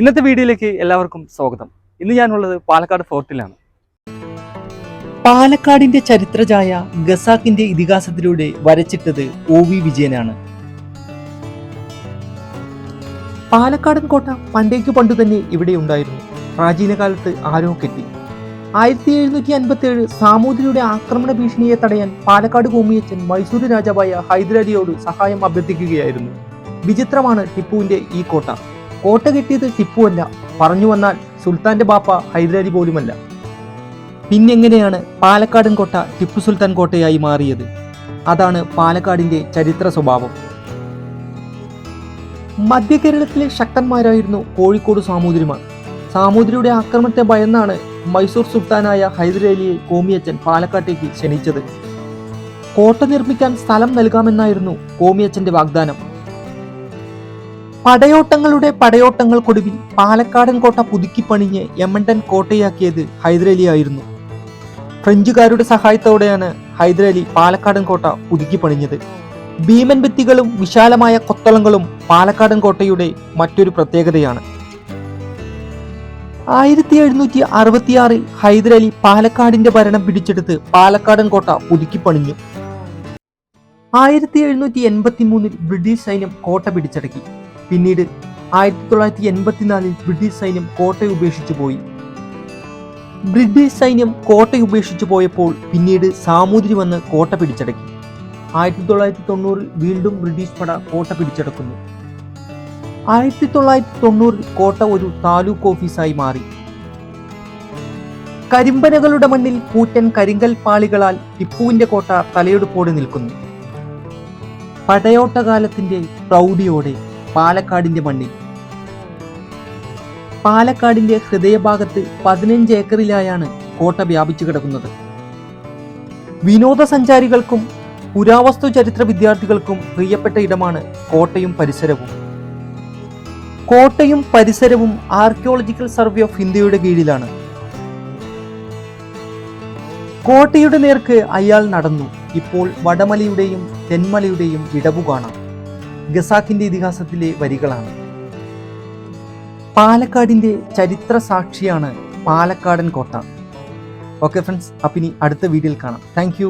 ഇന്നത്തെ വീഡിയോയിലേക്ക് എല്ലാവർക്കും സ്വാഗതം. ഇന്ന് ഞാനുള്ളത് പാലക്കാട് ഫോർട്ടിലാണ്. പാലക്കാടിന്റെ ചരിത്രജായ ഗസാക്കിന്റെ ഇതിഹാസത്തിലൂടെ വരച്ചിട്ടത് ഒ വി വിജയനാണ്. പാലക്കാടൻ കോട്ട പണ്ടേക്കു പണ്ടു തന്നെ ഇവിടെ ഉണ്ടായിരുന്നു. പ്രാചീന കാലത്ത് ആരോ കെട്ടി. ആയിരത്തി എഴുന്നൂറ്റി അൻപത്തി ഏഴ് സാമൂതിരിയുടെ ആക്രമണ ഭീഷണിയെ തടയാൻ പാലക്കാട് കോമിയച്ചൻ മൈസൂരു രാജാവായ ഹൈദരാലിയോട് സഹായം അഭ്യർത്ഥിക്കുകയായിരുന്നു. വിചിത്രമാണ് ടിപ്പുവിന്റെ ഈ കോട്ട. കോട്ട കെട്ടിയത് ടിപ്പുവല്ല പറഞ്ഞു വന്നാൽ സുൽത്താന്റെ ബാപ്പ ഹൈദരാലി പോലുമല്ല. പിന്നെങ്ങനെയാണ് പാലക്കാടൻ കോട്ട ടിപ്പു സുൽത്താൻ കോട്ടയായി മാറിയത്? അതാണ് പാലക്കാടിന്റെ ചരിത്ര സ്വഭാവം. മധ്യ കേരളത്തിലെ ശക്തന്മാരായിരുന്നു കോഴിക്കോട് സാമൂതിരിമാർ. സാമൂതിരിയുടെ ആക്രമണത്തെ ഭയന്നാണ് മൈസൂർ സുൽത്താനായ ഹൈദരലിയെ കോമിയച്ചൻ പാലക്കാട്ടേക്ക് ക്ഷണിച്ചത്. കോട്ട നിർമ്മിക്കാൻ സ്ഥലം നൽകാമെന്നായിരുന്നു കോമിയച്ചന്റെ വാഗ്ദാനം. പടയോട്ടങ്ങളുടെ പടയോട്ടങ്ങൾക്കൊടുവിൽ പാലക്കാടൻ കോട്ട പുതുക്കി പുതുക്കിപ്പണിഞ്ഞ് യമണ്ടൻ കോട്ടയാക്കിയത് ഹൈദരലിയായിരുന്നു. ഫ്രഞ്ചുകാരുടെ സഹായത്തോടെയാണ് ഹൈദരലി പാലക്കാടൻ കോട്ട പുതുക്കി പണിഞ്ഞത്. ഭീമൻ ഭിത്തികളും വിശാലമായ കൊത്തളങ്ങളും പാലക്കാടൻ കോട്ടയുടെ മറ്റൊരു പ്രത്യേകതയാണ്. ആയിരത്തി എഴുന്നൂറ്റി അറുപത്തിയാറിൽ ഹൈദരലി പാലക്കാടിന്റെ ഭരണം പിടിച്ചെടുത്ത് പാലക്കാടൻ കോട്ട പുതുക്കിപ്പണിഞ്ഞു ആയിരത്തി എഴുന്നൂറ്റി എൺപത്തി മൂന്നിൽ ബ്രിട്ടീഷ് സൈന്യം കോട്ട പിടിച്ചടക്കി. പിന്നീട് ആയിരത്തി തൊള്ളായിരത്തി എൺപത്തിനാലിൽ ബ്രിട്ടീഷ് സൈന്യം കോട്ട ഉപേക്ഷിച്ചു പോയി. ബ്രിട്ടീഷ് സൈന്യം കോട്ട ഉപേക്ഷിച്ചു പോയപ്പോൾ പിന്നീട് സാമൂതിരി വന്ന് കോട്ട പിടിച്ചടക്കി. ആയിരത്തി തൊള്ളായിരത്തി തൊണ്ണൂറിൽ വീണ്ടും ബ്രിട്ടീഷ് പട കോട്ട പിടിച്ചടക്കുന്നു. ആയിരത്തി തൊള്ളായിരത്തി തൊണ്ണൂറിൽ കോട്ട ഒരു താലൂക്ക് ഓഫീസായി മാറി. കരിമ്പനകളുടെ മണ്ണിൽ കൂറ്റൻ കരിങ്കൽ പാളികളാൽ ടിപ്പുവിന്റെ കോട്ട തലയെടുപ്പോടെ നിൽക്കുന്നു. പടയോട്ടകാലത്തിന്റെ പ്രൗഢിയോടെ പാലക്കാടിന്റെ മണ്ണിൽ. പാലക്കാടിന്റെ ഹൃദയഭാഗത്ത് പതിനഞ്ച് ഏക്കറിലായാണ് കോട്ട വ്യാപിച്ചു കിടക്കുന്നത്. വിനോദസഞ്ചാരികൾക്കും പുരാവസ്തു ചരിത്ര വിദ്യാർത്ഥികൾക്കും പ്രിയപ്പെട്ട ഇടമാണ് കോട്ടയും പരിസരവും. കോട്ടയും പരിസരവും ആർക്കിയോളജിക്കൽ സർവേ ഓഫ് ഇന്ത്യയുടെ കീഴിലാണ്. കോട്ടയുടെ നേർക്ക് അയാൾ നടന്നു. ഇപ്പോൾ വടമലയുടെയും തെന്മലയുടെയും ഇടവു കാണാം ഗസാക്കിന്റെ ഇതിഹാസത്തിലെ വരികളാണ്. പാലക്കാടിന്റെ ചരിത്ര സാക്ഷിയാണ് പാലക്കാടൻ കോട്ട. ഓക്കെ ഫ്രണ്ട്സ് അപ്പം ഇനി അടുത്ത വീഡിയോയിൽ കാണാം. താങ്ക്